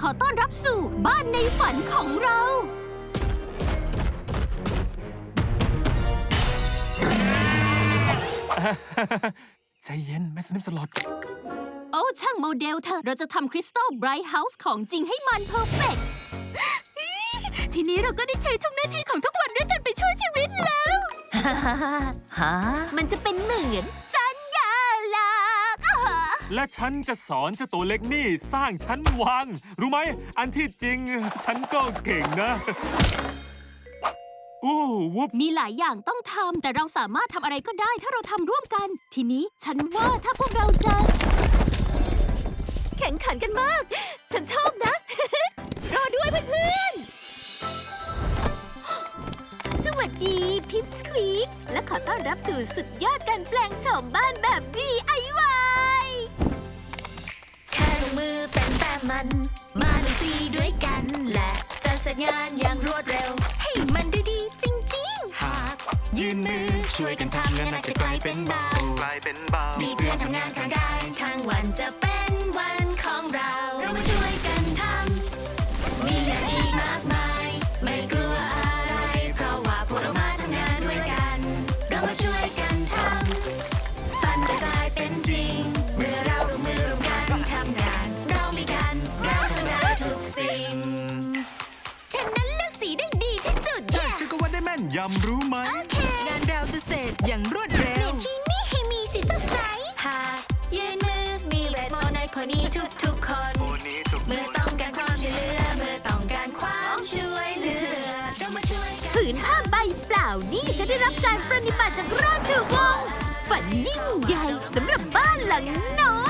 ขอต้อนรับสู่บ้านในฝันของเรา ใจเย็นแม่สนิมสลอดโอ้ช่างโมเดลเธอะเราจะทำคริสตัลไบรท์เฮาส์ของจริงให้มันเพอร์เฟกทีนี้เราก็ได้ใช้ทุกหน้าที่ของทุกวันด้วยกันไปช่วยชีวิตแล้ว ฮะมันจะเป็นเหมือน และฉันจะสอนเจ้าตัวเล็กนี่สร้างชั้นวาง รู้ไหม อันที่จริง ฉันก็เก่งนะอู้วุบมีหลายอย่างต้องทำ แต่เราสามารถทำอะไรก็ได้ถ้าเราทำร่วมกัน ทีนี้ฉันว่าถ้าพวกเราจะ แข่งขันกันมาก ฉันชอบนะ รอด้วยเพื่อนๆ สวัสดีพิปสควีกและขอต้อนรับสู่สุดยอดการแปลงโฉมบ้านแบบ DIY แค่ลง มือเป็นแต่มัน มาดูซีด้วยกันและจะเสร็จงานอย่างรวดเร็ว ให้มันดูดีจริงๆ หากยืนมือช่วยกันทำงานหนักจะกลายเป็นเบา กลายเป็นเบา มีเพื่อนทำงานข้างกายทั้งวันจะเป็นวันของเรา เรามาช่วยกันทำำรู้ไหม งานเราจะเสร็จอย่างรวดเร็วที่นี่ให้มีสีสดใสหากยืนมือมีเวทมนต์ในคนนี้ทุกทุกๆคนเมื่อต้องการความช่วยเหลือเมื่อต้องการความช่วยเหลือ เรามาช่วยกัน ผืนผ้าใบเปล่านี่จะได้รับการปรนนิบัติจากราชวงศ์ฝันยิ่งใหญ่สำหรับบ้านหลังน้อย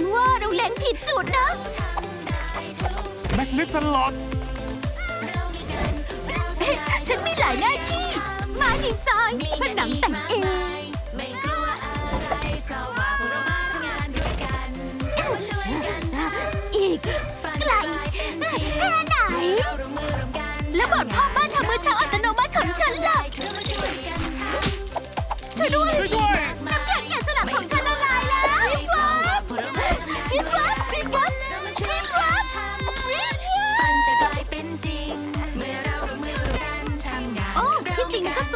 นี่ฉันว่าเราเล็งผิดจุดนะ แม่สนิมสลอดฉันมีหลายหน้าที่ มาดีไซน์ผนังแต่งเองไม่กลัวอะไรเพราะว่าพวกเรามาทำงานด้วยกันเรามาช่วยกันทำอีกฝันไกลจะกลายเป็นจริงแค่ไหนเราร่วมมือร่วมกันแล้วบทพ่อบ้านทำมือเช้าอัตโนมัติของฉันล่ะเรามาช่วยกันทำช่วยด้วยช่วยด้วย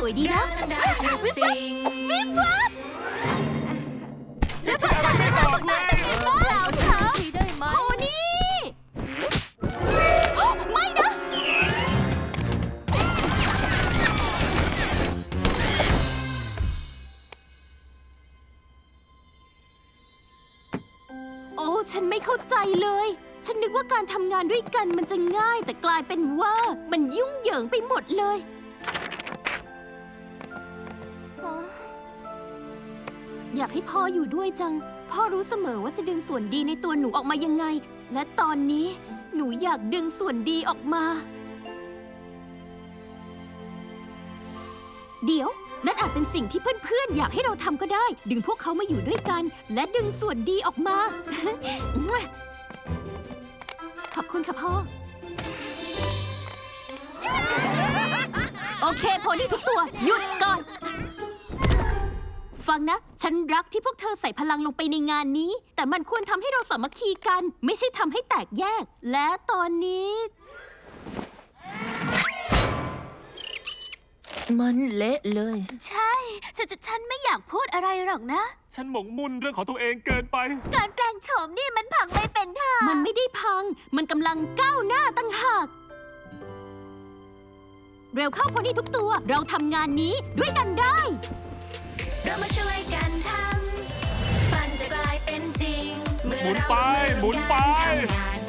วยดีนะเราทำได้ทุกสิ่งวิบวับแล้วผ่านการได้ชมของฉันเป็นยังไงบ้างคะได้ไหมโอ้นี่โอ้ไม่นะ โอ้ ฉันไม่เข้าใจเลย ฉันนึกว่าการทำงานด้วยกันมันจะง่ายแต่กลายเป็นว่ามันยุ่งเหยิงไปหมดเลย อยากให้พ่ออยู่ด้วยจัง พ่อรู้เสมอว่าจะดึงส่วนดีในตัวหนูออกมายังไง และตอนนี้หนูอยากดึงส่วนดีออกมา เดี๋ยว นั่นอาจเป็นสิ่งที่เพื่อนๆ อยากให้เราทำก็ได้ ดึงพวกเขามาอยู่ด้วยกัน และดึงส่วนดีออกมา ขอบคุณค่ะพ่อ โอเคโพนี่ทุกตัว หยุดก ฟังนะ ฉันรักที่พวกเธอใส่พลังลงไปในงานนี้ แต่มันควรทำให้เราสามัคคีกัน ไม่ใช่ทำให้แตกแยก และตอนนี้ มันเละเลย ใช่ฉันฉันไม่อยากพูดอะไรหรอกนะ ฉันหมกมุ่นเรื่องของตัวเองเกินไป การแปลงโฉมนี่มันพังไม่เป็นท่ามันไม่ได้พัง มันกำลังก้าวหน้าตั้งหาก เร็วเข้าพอนี่ทุกตัว เราทำงานนี้ด้วยกันได้ เรามาช่วยกันทำฝันจะกลายเป็นจริง เมื่อหมุนเราไป ร่วมหมุนไปกันทำงานเรามีกัน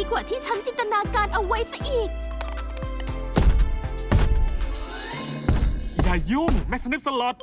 ดีกว่าที่ฉันจินตนาการเอาไว้ซะอีก อย่ายุ่งแม่สนิปสล็อต